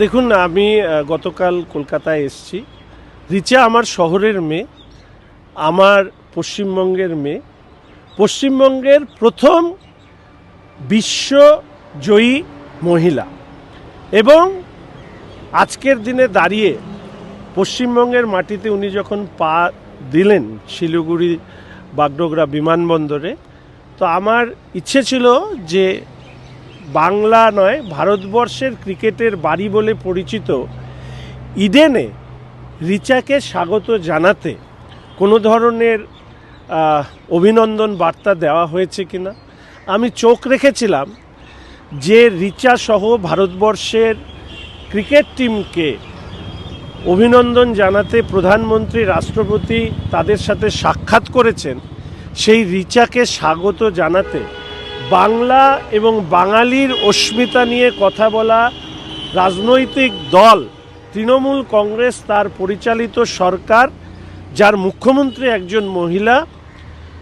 দেখুন, আমি গতকাল কলকাতায় এসছি। রিচা আমার শহরের মেয়ে, আমার পশ্চিমবঙ্গের মেয়ে। পশ্চিমবঙ্গের প্রথম বিশ্বজয়ী মহিলা। এবং আজকের দিনে দাঁড়িয়ে পশ্চিমবঙ্গের মাটিতে উনি যখন পা দিলেন শিলিগুড়ি বাগডোগরা বিমানবন্দরে, তো আমার ইচ্ছে ছিল যে বাংলা নয়, ভারতবর্ষের ক্রিকেটের বাড়ি বলে পরিচিত ইডেনে রিচাকে স্বাগত জানাতে কোনো ধরনের অভিনন্দন বার্তা দেওয়া হয়েছে কিনা? আমি চোখ রেখেছিলাম যে রিচা সহ ভারতবর্ষের ক্রিকেট টিমকে অভিনন্দন জানাতে প্রধানমন্ত্রী, রাষ্ট্রপতি তাদের সাথে সাক্ষাৎ করেছেন। সেই রিচাকে স্বাগত জানাতে বাংলা এবং বাঙালির অস্মিতা নিয়ে কথা বলা রাজনৈতিক দল তৃণমূল কংগ্রেস তার পরিচালিত সরকার, যার মুখ্যমন্ত্রী একজন মহিলা।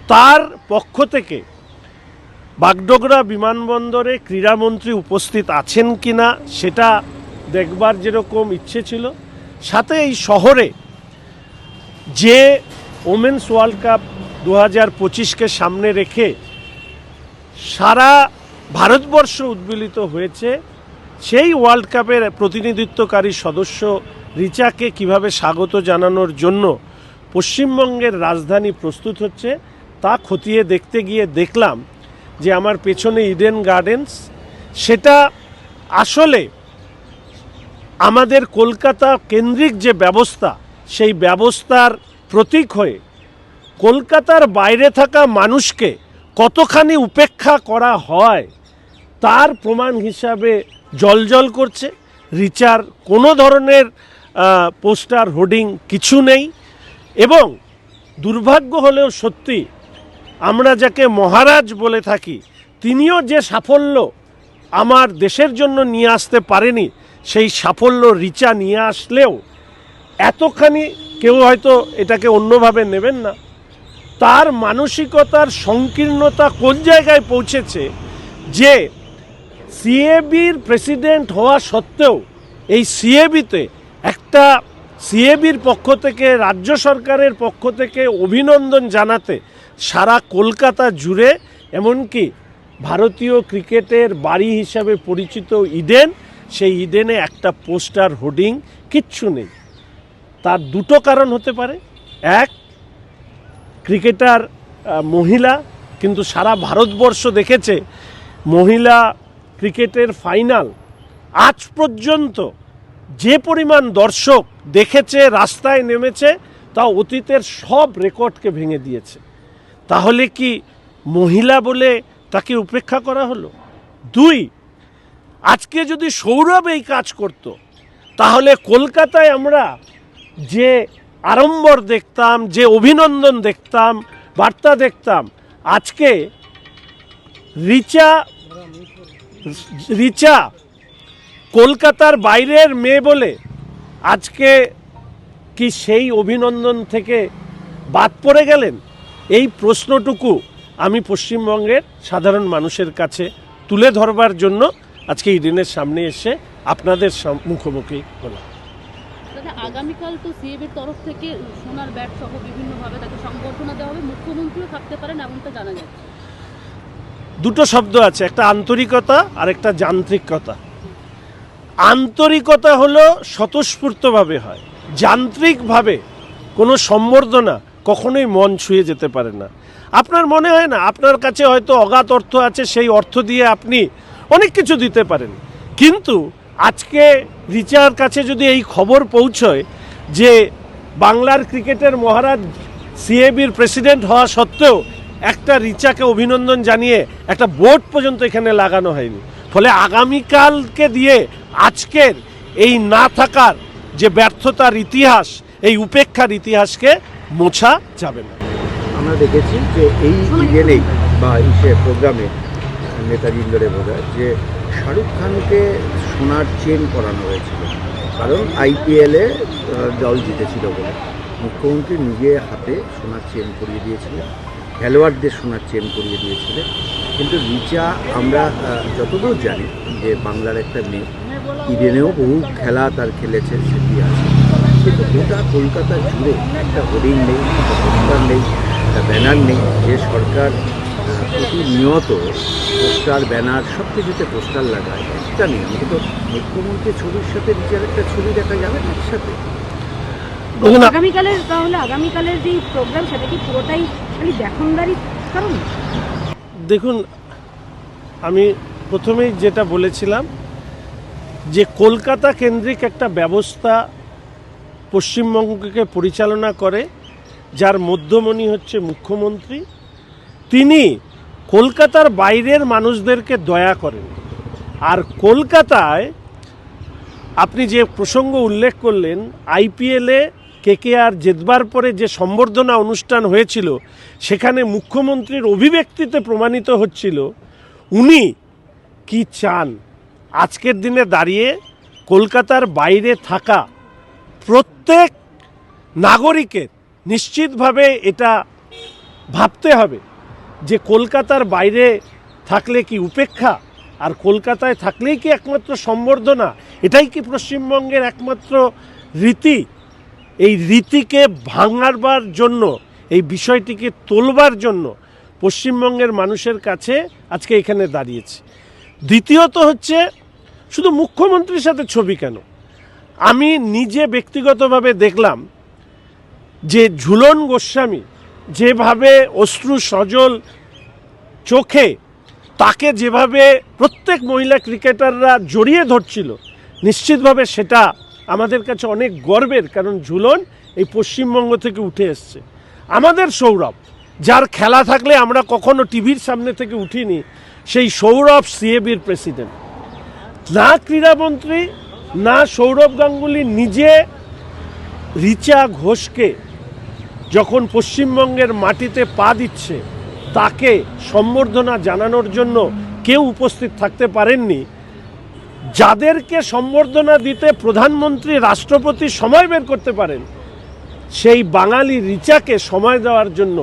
তার পক্ষ থেকে বাগডোগরা বিমানবন্দরে ক্রীড়ামন্ত্রী উপস্থিত আছেন কিনা সেটা দেখবার যেরকম ইচ্ছে ছিল। সাথে এই শহরে যে ওমেন্স ওয়ার্ল্ড কাপ দু হাজার পঁচিশকে সামনে রেখে সারা ভারতবর্ষ উদ্বেলিত হয়েছে। সেই ওয়ার্ল্ড কাপের প্রতিনিধিত্বকারী সদস্য রিচাকে কীভাবে স্বাগত জানানোর জন্য পশ্চিমবঙ্গের রাজধানী প্রস্তুত হচ্ছে, তা খতিয়ে দেখতে গিয়ে দেখলাম যে আমার পেছনে ইডেন গার্ডেন্স সেটা আসলে আমাদের কলকাতা কেন্দ্রিক যে ব্যবস্থা, সেই ব্যবস্থার প্রতীক হয়ে কলকাতার বাইরে থাকা মানুষকে কতখানি উপেক্ষা করা হয় তার প্রমাণ হিসাবে জলজল করছে। রিচার কোনো ধরনের পোস্টার, হোর্ডিং কিছু নেই এবং দুর্ভাগ্য হলেও সত্যি আমরা যাকে মহারাজ বলে থাকি, তিনিও যে সাফল্য আমার দেশের জন্য নিয়ে আসতে পারেনি, সেই সাফল্য রিচা নিয়ে আসলেও এতখানি কেউ হয়তো এটাকে অন্যভাবে নেবেন না। তার মানসিকতার সংকীর্ণতা কোন জায়গায় পৌঁছেছে? যে সিএবির প্রেসিডেন্ট হওয়া সত্ত্বেও এই সিএবিতে একটা সিএবির পক্ষ থেকে, রাজ্য সরকারের পক্ষ থেকে অভিনন্দন জানাতে সারা কলকাতা জুড়ে, এমনকি ভারতীয় ক্রিকেটের বাড়ি হিসাবে পরিচিত ইডেন, সেই ইডেনে একটা পোস্টার হোর্ডিং কিচ্ছু নেই। তার দুটো কারণ হতে পারে। এক ক্রিকেটার মহিলা, কিন্তু সারা ভারতবর্ষ দেখেছে মহিলা ক্রিকেটের ফাইনাল। আজ পর্যন্ত যে পরিমাণ দর্শক দেখেছে, রাস্তায় নেমেছে তা অতীতের সব রেকর্ডকে ভেঙে দিয়েছে। তাহলে কি মহিলা বলে তাকে উপেক্ষা করা হলো? দুই, আজকে যদি সৌরভ এই কাজ করত, তাহলে কলকাতায় আমরা যে আড়ম্বর দেখতাম, যে অভিনন্দন দেখতাম, বার্তা দেখতাম। আজকে রিচা রিচা, কলকাতার বাইরের মেয়ে বলে আজকে কি সেই অভিনন্দন থেকে বাদ পড়ে গেলেন? এই প্রশ্নটুকু আমি পশ্চিমবঙ্গের সাধারণ মানুষের কাছে তুলে ধরবার জন্য আজকে ইডেনের সামনে এসে আপনাদের মুখোমুখি হলাম। আগামীকাল তো সিএবির তরফ থেকে সোনার ব্যাট সহ বিভিন্নভাবে তাকে সংবর্ধনা দেওয়া হবে। মুখ্যমন্ত্রীও থাকতে পারেন এমনটা জানা যাচ্ছে দুটো শব্দ আছে, একটা আন্তরিকতা আর একটা যান্ত্রিকতা। আন্তরিকতা হলো স্বতঃস্ফূর্তভাবে হয়। যান্ত্রিকভাবে কোনো সম্বর্ধনা কখনোই মন ছুঁয়ে যেতে পারে না। আপনার মনে হয় না? আপনার কাছে হয়তো অগাধ অর্থ আছে, সেই অর্থ দিয়ে আপনি অনেক কিছু দিতে পারেন। কিন্তু আজকে রিচার কাছে যদি এই খবর পৌঁছয় যে বাংলার ক্রিকেটের মহারাজ সিএবির প্রেসিডেন্ট হওয়া সত্ত্বেও একটা রিচাকে অভিনন্দন জানিয়ে একটা বোর্ড পর্যন্ত এখানে লাগানো হয়নি। ফলে আগামীকালকে দিয়ে আজকের এই না থাকার যে ব্যর্থতার ইতিহাস, এই উপেক্ষার ইতিহাসকে মোছা যাবে না। আমরা দেখেছি যে এই ইভেন্টেই বা ইসে প্রোগ্রামে নেতাজি ইন্দোরে বোঝায় যে শাহরুখ খানকে সোনার চেন করানো হয়েছিল। কারণ আইপিএলে দল জিতেছিল বলে। মুখ্যমন্ত্রী নিজে হাতে সোনার চেন করিয়ে দিয়েছিলেন, খেলোয়াড়দের সোনার চেন করিয়ে দিয়েছিলেন। কিন্তু রিচা, আমরা যতদূর জানি যে বাংলার একটা মেয়ে, ইডেনেও বহু খেলা তার খেলেছে সেটি আছে। কিন্তু গোটা কলকাতা জুড়ে একটা হোর্ডিং নেই, একটা পোস্টার নেই, একটা ব্যানার নেই, যে সরকার প্রতিনিয়ত পোস্টার ব্যানার সব কিছুতে পোস্টার লাগায়। একটা নেই অন্তত মুখ্যমন্ত্রীর ছবির সাথে নিজের একটা ছবি দেখা যাবে না একসাথে। দেখুন আগামীকালের তাহলে আগামীকালের যে প্রোগ্রাম সেটা কি পুরোটাই খালি দেখনদারি কারণ? দেখুন আমি প্রথমেই যেটা বলেছিলাম যে কলকাতা কেন্দ্রিক একটা ব্যবস্থা পশ্চিমবঙ্গকে পরিচালনা করে যার মধ্যমণি হচ্ছে মুখ্যমন্ত্রী। তিনি কলকাতার বাইরের মানুষদেরকে দয়া করেন। আর কলকাতায় আপনি যে প্রসঙ্গ উল্লেখ করলেন, আইপিএলে কেকেআর জেতবার পরে যে সম্বর্ধনা অনুষ্ঠান হয়েছিল, সেখানে মুখ্যমন্ত্রীর অভিব্যক্তিতে প্রমাণিত হচ্ছিল, উনি কি চান? আজকের দিনে দাঁড়িয়ে কলকাতার বাইরে থাকা প্রত্যেক নাগরিকের নিশ্চিতভাবে এটা ভাবতে হবে। যে কলকাতার বাইরে থাকলে কি উপেক্ষা? আর কলকাতায় থাকলেই কি একমাত্র সম্বর্ধনা? এটাই কি পশ্চিমবঙ্গের একমাত্র রীতি? এই রীতিকে ভাঙারবার জন্য, এই বিষয়টিকে তোলবার জন্য পশ্চিমবঙ্গের মানুষের কাছে আজকে এখানে দাঁড়িয়েছে। দ্বিতীয়ত হচ্ছে, শুধু মুখ্যমন্ত্রীর সাথে ছবি কেন? আমি নিজে ব্যক্তিগতভাবে দেখলাম যে ঝুলন গোস্বামী যেভাবে অশ্রু সজল চোখে, তাকে যেভাবে প্রত্যেক মহিলা ক্রিকেটাররা জড়িয়ে ধরছিল, নিশ্চিতভাবে সেটা আমাদের কাছে অনেক গর্বের, কারণ ঝুলন এই পশ্চিমবঙ্গ থেকে উঠে এসছে। আমাদের সৌরভ, যার খেলা থাকলে আমরা কখনো টিভির সামনে থেকে উঠিনি, সেই সৌরভ সিএবির প্রেসিডেন্ট। না ক্রীড়ামন্ত্রী, না সৌরভ গাঙ্গুলি, নিজে রিচা ঘোষকে যখন পশ্চিমবঙ্গের মাটিতে পা দিচ্ছে, তাকে সম্বর্ধনা জানানোর জন্য কেউ উপস্থিত থাকতে পারেননি। যাদেরকে সম্বর্ধনা দিতে প্রধানমন্ত্রী, রাষ্ট্রপতি সময় বের করতে পারেন, সেই বাঙালি রিচাকে সময় দেওয়ার জন্য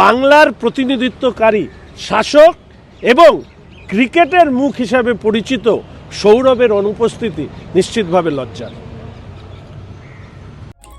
বাংলার প্রতিনিধিত্বকারী শাসক এবং ক্রিকেটের মুখ হিসাবে পরিচিত সৌরভের অনুপস্থিতি নিশ্চিতভাবে লজ্জার।